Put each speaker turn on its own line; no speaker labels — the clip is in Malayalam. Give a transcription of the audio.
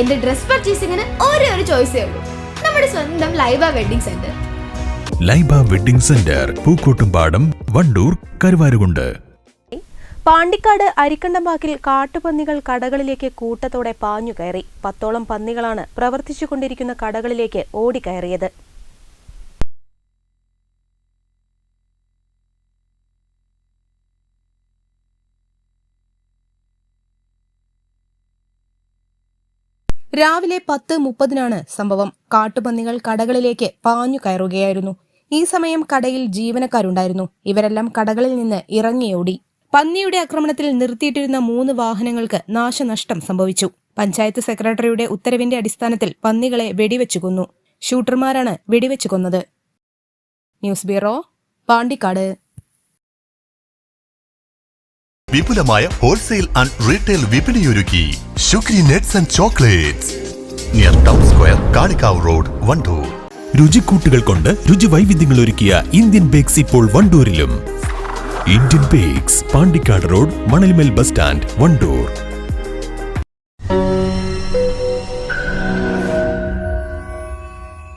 എന്റെ ഡ്രസ് പർച്ചേസിംഗിന് ഒരേ ഒരു ചോയ്സേ ഉള്ളൂ. നമ്മുടെ സ്വന്തം Laiba wedding centre
Laiba wedding centre Pookkottumpadam Wandoor Karuvarakundu.
Pandikkad അരിക്കണ്ടമ്പാക്കിൽ കാട്ടുപന്നികൾ കടകളിലേക്ക് കൂട്ടത്തോടെ പാഞ്ഞു കയറി പത്തോളം പന്നികളാണ് പ്രവർത്തിച്ചുകൊണ്ടിരിക്കുന്ന കടകളിലേക്ക് ഓടിക്കയറിയത്.
രാവിലെ പത്ത് മുപ്പതിനാണ് സംഭവം. കാട്ടുപന്നികൾ കടകളിലേക്ക് പാഞ്ഞു കയറുകയായിരുന്നു. ഈ സമയം കടയിൽ ജീവനക്കാരുണ്ടായിരുന്നു. ഇവരെല്ലാം കടകളിൽ നിന്ന് ഇറങ്ങിയോടി പന്നിയുടെ ആക്രമണത്തിൽ നിർത്തിയിട്ടിരുന്ന മൂന്ന് വാഹനങ്ങൾക്ക് നാശനഷ്ടം സംഭവിച്ചു. പഞ്ചായത്ത് സെക്രട്ടറിയുടെ ഉത്തരവിന്റെ അടിസ്ഥാനത്തിൽ പന്നികളെ വെടിവെച്ചു കൊന്നു. ഷൂട്ടർമാരാണ് വെടിവെച്ചു കൊന്നത്. News bureau Pandikkad.
വിപുലമായ wholesale and retail വിപണിയൊരുക്കി. Sugary nets and chocolates near town square Kalikavu road Wandoor
രുചിക്കൂട്ടുകൾ കൊണ്ട് രുചി വൈവിധ്യങ്ങൾ ഒരുക്കിയ ഇന്ത്യൻ ബേക്സ് ഇപ്പോൾ വണ്ടൂരിലും. Indian bakes Pandikkad road Manalmel bus stand Wandoor.